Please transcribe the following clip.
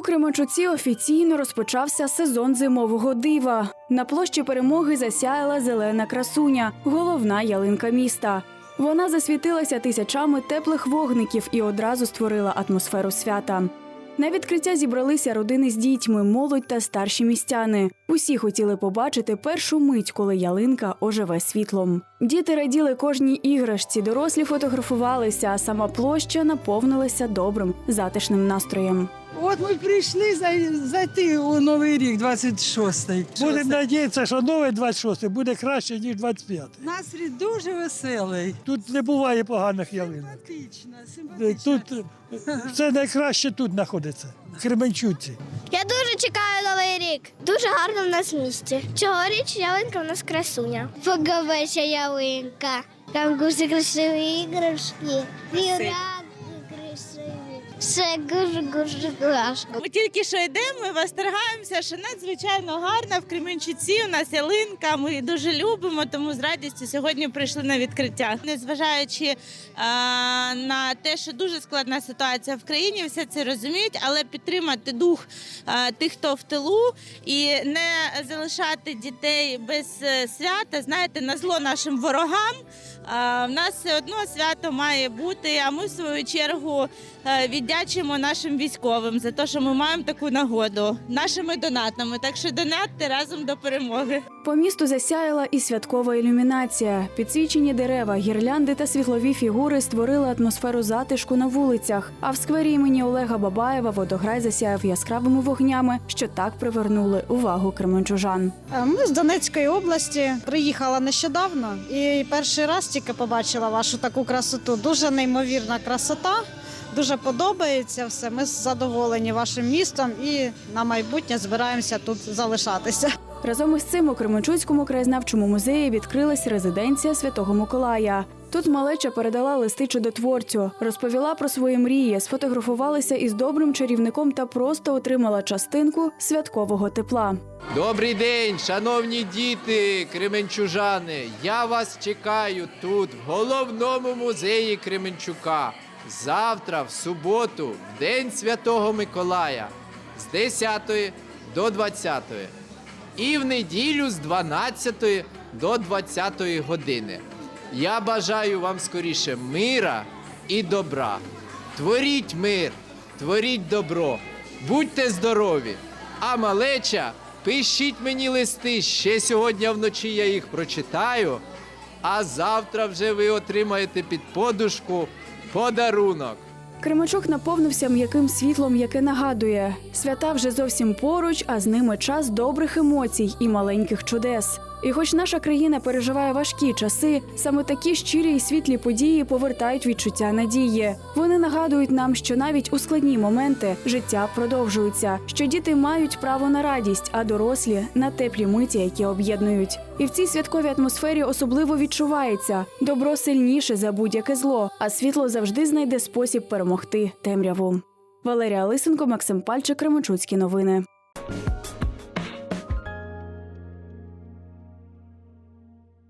У Кременчуці офіційно розпочався сезон зимового дива. На площі перемоги засяяла зелена красуня, головна ялинка міста. Вона засвітилася тисячами теплих вогників і одразу створила атмосферу свята. На відкриття зібралися родини з дітьми, молодь та старші містяни. Усі хотіли побачити першу мить, коли ялинка оживе світлом. Діти раділи кожній іграшці, дорослі фотографувалися, а сама площа наповнилася добрим, затишним настроєм. От ми прийшли зайти у новий рік, 26-й. Будемо надіятися, що новий 26-й буде краще, ніж 25-й. Настрій дуже веселий. Тут не буває поганих ялинок. Симпатично, симпатично. Тут е, все найкраще тут знаходиться, в Кременчуці. Я дуже чекаю новий рік. Дуже гарно в нас в місті. Цьогоріч ялинка в нас красуня. Подобається ялинка. Там дуже красиві іграшки. Віряки Все дуже дуже класно. Ми тільки що йдемо, ми востерігаємося, що надзвичайно гарна в Кременчуці. У нас ялинка. Ми дуже любимо, тому з радістю сьогодні прийшли на відкриття. Незважаючи е, на те, що дуже складна ситуація в країні, все це розуміють, але підтримати дух е, тих, хто в тилу, і не залишати дітей без е, свята, знаєте, на зло нашим ворогам. А, В нас все одно свято має бути. А ми в свою чергу е, віддячимо нашим військовим за те, що ми маємо таку нагоду нашими донатами. Так що донатьте разом до перемоги. По місту засяяла і святкова ілюмінація. Підсвічені дерева, гірлянди та світлові фігури створили атмосферу затишку на вулицях. А в сквері імені Олега Бабаєва водограй засяяв яскравими вогнями, що так привернули увагу кременчужан. Е, Ми з Донецької області приїхала нещодавно і перший раз тільки побачила вашу таку красоту. Дуже неймовірна красота. Дуже подобається все. Ми задоволені вашим містом і на майбутнє збираємося тут залишатися. Разом із цим у Кременчуцькому краєзнавчому музеї відкрилась резиденція Святого Миколая. Тут малеча передала листи чудотворцю, розповіла про свої мрії, сфотографувалася із добрим чарівником та просто отримала частинку святкового тепла. Добрий день, шановні діти, кременчужани. Я вас чекаю тут, в головному музеї Кременчука. Завтра, в суботу, в День Святого Миколая, з 10 до 20. І в неділю з 12 до 20 години. Я бажаю вам скоріше мира і добра. Творіть мир, творіть добро, будьте здорові. А малеча, пишіть мені листи. Ще сьогодні вночі я їх прочитаю. А завтра вже ви отримаєте під подушку подарунок. Кременчук наповнився м'яким світлом, яке нагадує: свята вже зовсім поруч, а з ними час добрих емоцій і маленьких чудес. І хоч наша країна переживає важкі часи, саме такі щирі і світлі події повертають відчуття надії. Вони нагадують нам, що навіть у складні моменти життя продовжується, що діти мають право на радість, а дорослі на теплі миті, які об'єднують. І в цій святковій атмосфері особливо відчувається добро сильніше за будь-яке зло, а світло завжди знайде спосіб перемогти темряву. Валерія Лисенко, Максим Пальчик, Кременчуцькі новини.